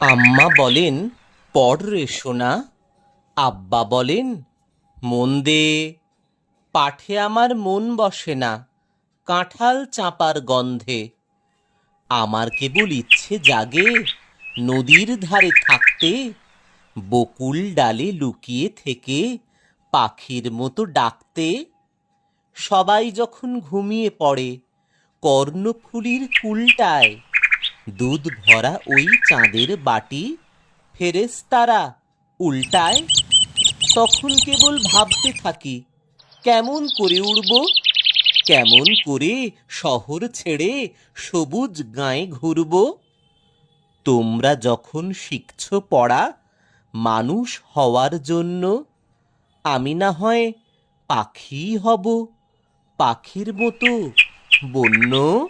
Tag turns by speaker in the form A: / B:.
A: আম্মা বলেন, পড় রে সোনা। আব্বা বলেন, মন দে। পাঠে আমার মন বসে না, কাঁঠাল চাঁপার গন্ধে। আমার কেবল ইচ্ছে জাগে নদীর ধারে থাকতে, বকুল ডালে লুকিয়ে থেকে পাখির মতো ডাকতে। সবাই যখন ঘুমিয়ে পড়ে, কর্ণফুলির কুলটায় দুধ ভরা ওই চাঁদের বাটি, ফেরেশতারা উল্টায়, তখন কেবল ভাবতে থাকি, কেমন করে উড়ব? কেমন করে শহর ছেড়ে সবুজ গায়ে ঘুরব? তোমরা যখন শিখছ পড়া, মানুষ হওয়ার জন্য, আমি না হয় পাখি হব, পাখির মতো বন্য?